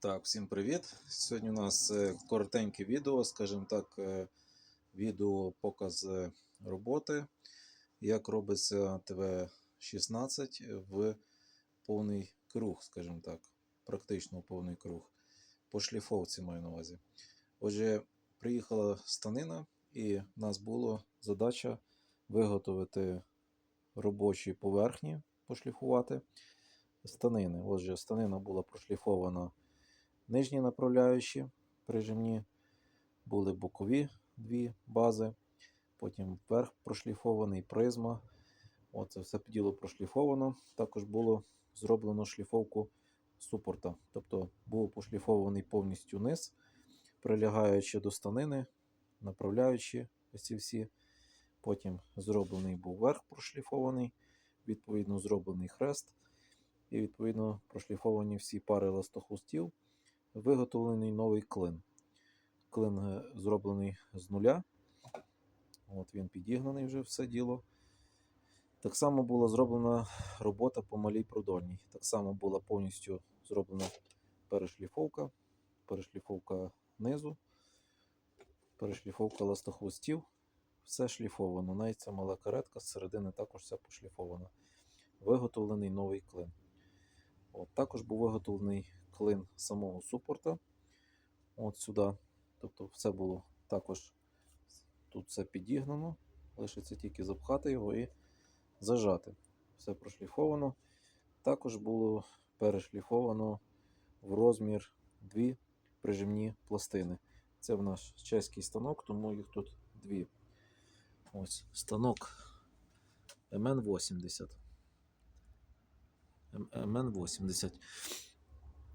Так, всім привіт! Сьогодні у нас е, коротеньке відео, скажімо так, е, відео показ е, роботи, як робиться ТВ-16 в повний круг, скажімо так, практично повний круг. По шліфовці маю на увазі. Отже, приїхала станина, і в нас була задача виготовити робочі поверхні, пошліфувати станини. Отже, станина була прошліфована нижні направляючі прижимні, були бокові дві бази, потім верх прошліфований, призма. Оце все діло прошліфовано. Також було зроблено шліфовку супорта. Тобто був пошліфований повністю низ, прилягаючи до станини, направляючи ці всі. Потім зроблений був верх прошліфований, відповідно, зроблений хрест. І, відповідно, прошліфовані всі пари ластохвостів виготовлений новий клин. Клин е, зроблений з нуля. От Він підігнаний вже все діло. Так само була зроблена робота по малій продольній. Так само була повністю зроблена перешліфовка, перешліфовка низу, перешліфовка ластохвостів. Все шліфовано. Навіть ця мала каретка з середини також все пошліфовано. Виготовлений новий клин. От, Також був виготовлений клин самого супорта. От сюди. Тобто все було також тут все підігнано. Лишиться тільки запхати його і зажати. Все прошліфовано. Також було перешліфовано в розмір дві прижимні пластини. Це в наш чеський станок, тому їх тут дві. Ось станок МН-80. МН-80.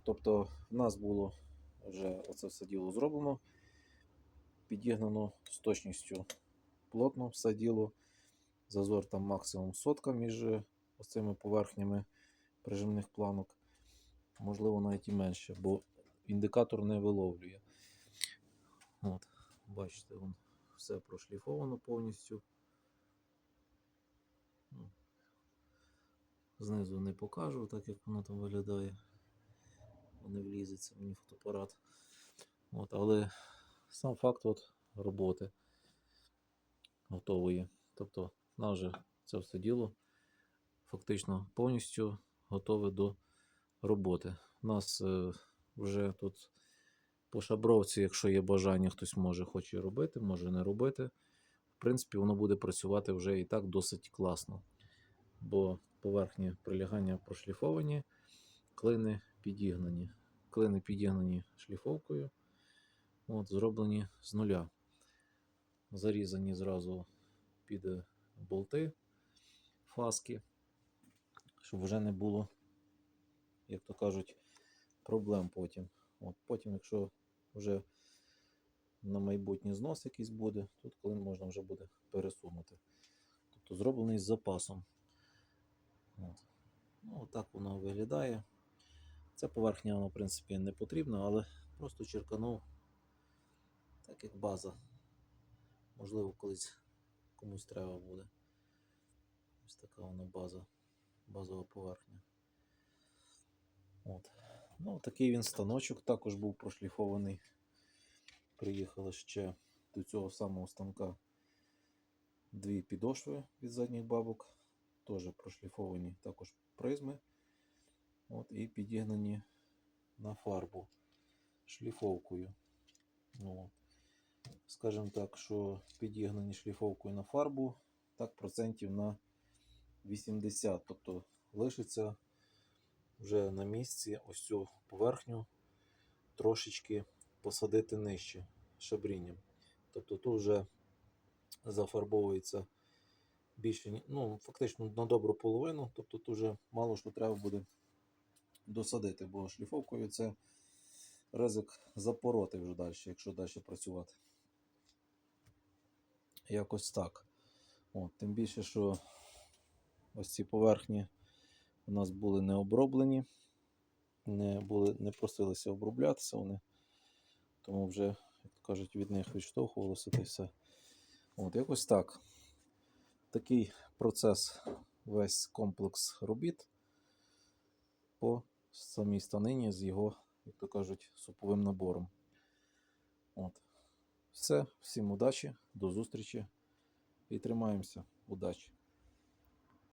Тобто в нас було вже оце все діло зроблено, підігнано з точністю плотно все діло. Зазор там максимум сотка між цими поверхнями прижимних планок. Можливо, навіть і менше, бо індикатор не виловлює. От, Бачите, вон все прошліфовано повністю. Знизу не покажу, так як воно там виглядає не влізеться мені фотоапарат. От, Але сам факт от роботи готової. Тобто, нас вже це все діло фактично повністю готове до роботи. У нас е, вже тут по шабровці, якщо є бажання, хтось може хоче робити, може не робити. В принципі, воно буде працювати вже і так досить класно. Бо поверхні прилягання прошліфовані, клини підігнані. Клини підігнані шліфовкою. От, Зроблені з нуля. Зарізані зразу під болти фаски, щоб вже не було, як то кажуть, проблем потім. От, Потім, якщо вже на майбутній знос якийсь буде, тут клин можна вже буде пересунути. Тобто зроблений з запасом. От. Ну, так воно виглядає. Ця поверхня, вона, в принципі, не потрібна, але просто черканув, так як база. Можливо, колись комусь треба буде. Ось така вона база, базова поверхня. От. Ну, такий він станочок також був прошліфований. Приїхали ще до цього самого станка дві підошви від задніх бабок, теж прошліфовані також призми. От, І підігнані на фарбу шліфовкою. Ну, Скажімо так, що підігнані шліфовкою на фарбу, так процентів на 80. Тобто лишиться вже на місці ось цю поверхню трошечки посадити нижче шабрінням. Тобто тут вже зафарбовується більше, ну, фактично на добру половину, тобто тут вже мало що треба буде досадити, бо шліфовкою це ризик запороти вже далі, якщо далі працювати. Якось так. От, Тим більше, що ось ці поверхні у нас були не оброблені, не були, не просилися оброблятися вони, тому вже, як кажуть, від них відштовхувалося та все. От, Якось так. Такий процес, весь комплекс робіт по самій станині з його як то кажуть, суповим набором. От. Все, всім удачі, до зустрічі і тримаємося. Удачі!